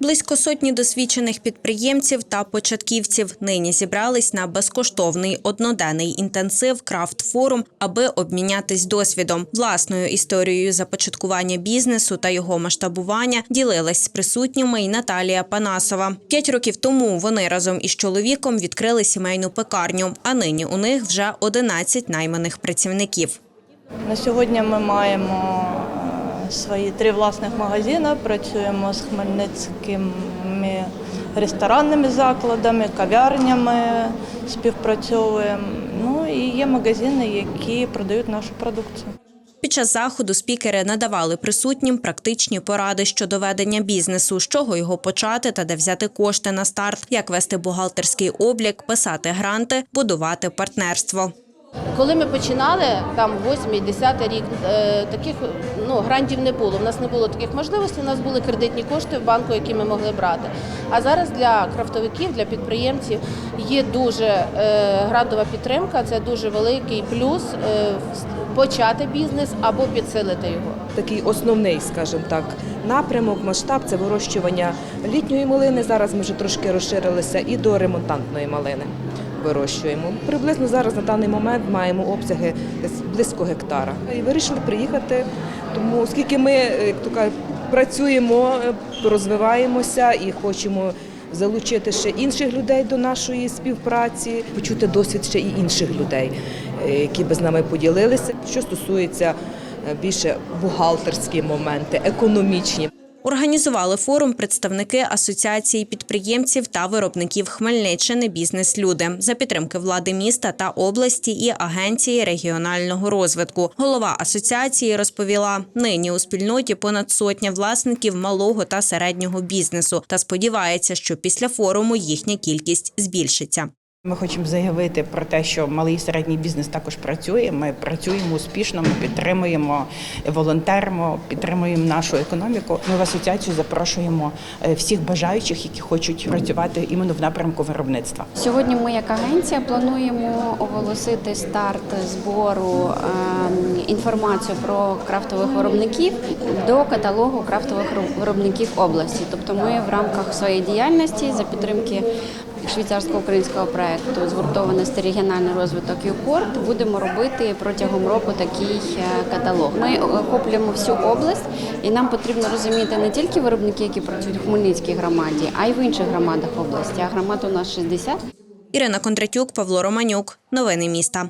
Близько сотні досвідчених підприємців та початківців нині зібрались на безкоштовний одноденний інтенсив крафт форум, аби обмінятись досвідом. Власною історією започаткування бізнесу та його масштабування ділилась з присутніми й Наталія Панасова. П'ять років тому вони разом із чоловіком відкрили сімейну пекарню, а нині у них вже 11 найманих працівників. На сьогодні ми маємо свої три власних магазини. Працюємо з хмельницькими ресторанними закладами, кав'ярнями, співпрацьовуємо. Ну і є магазини, які продають нашу продукцію. Під час заходу спікери надавали присутнім практичні поради щодо ведення бізнесу, з чого його почати та де взяти кошти на старт, як вести бухгалтерський облік, писати гранти, будувати партнерство. Коли ми починали, там 8-10 рік, е, таких ну, грантів не було. У нас не було таких можливостей, у нас були кредитні кошти в банку, які ми могли брати. А зараз для крафтовиків, для підприємців є дуже е, грантова підтримка, це дуже великий плюс е, почати бізнес або підсилити його. такий основний, скажімо так, напрямок, масштаб це вирощування літньої малини. Зараз ми вже трошки розширилися і до ремонтантної малини вирощуємо. Приблизно зараз на даний момент маємо обсяги близько гектара. І вирішили приїхати, тому оскільки ми, е, як то кажуть, працюємо, е, розвиваємося і хочемо. Залучити ще інших людей до нашої співпраці, почути досвід ще і інших людей, е, які би з нами поділилися. Що стосується більше бухгалтерські моменти, економічні. Організували форум представники асоціації підприємців та виробників Хмельниччини Бізнес-люди за підтримки влади міста та області і агенції регіонального розвитку. Голова асоціації розповіла: нині у спільноті понад сотня власників малого та середнього бізнесу та сподівається, що після форуму їхня кількість збільшиться. Ми хочемо заявити про те, що малий і середній бізнес також працює. Ми працюємо успішно, ми підтримуємо, волонтеримо, підтримуємо нашу економіку. Ми в асоціацію запрошуємо е, всіх бажаючих, які хочуть працювати іменно в напрямку виробництва. Сьогодні ми, як агенція, плануємо оголосити старт збору ем, інформацію про крафтових виробників до каталогу крафтових виробників області. Тобто, ми в рамках своєї діяльності за підтримки швейцарсько-українського проекту згуртованості регіональний розвиток ЮКОРТ будемо робити протягом року такий е, каталог. Ми охоплюємо всю область, і нам потрібно розуміти не тільки виробники, які працюють в Хмельницькій громаді, а й в інших громадах області. А громад у нас 60. Ірина Кондратюк, Павло Романюк. Новини міста.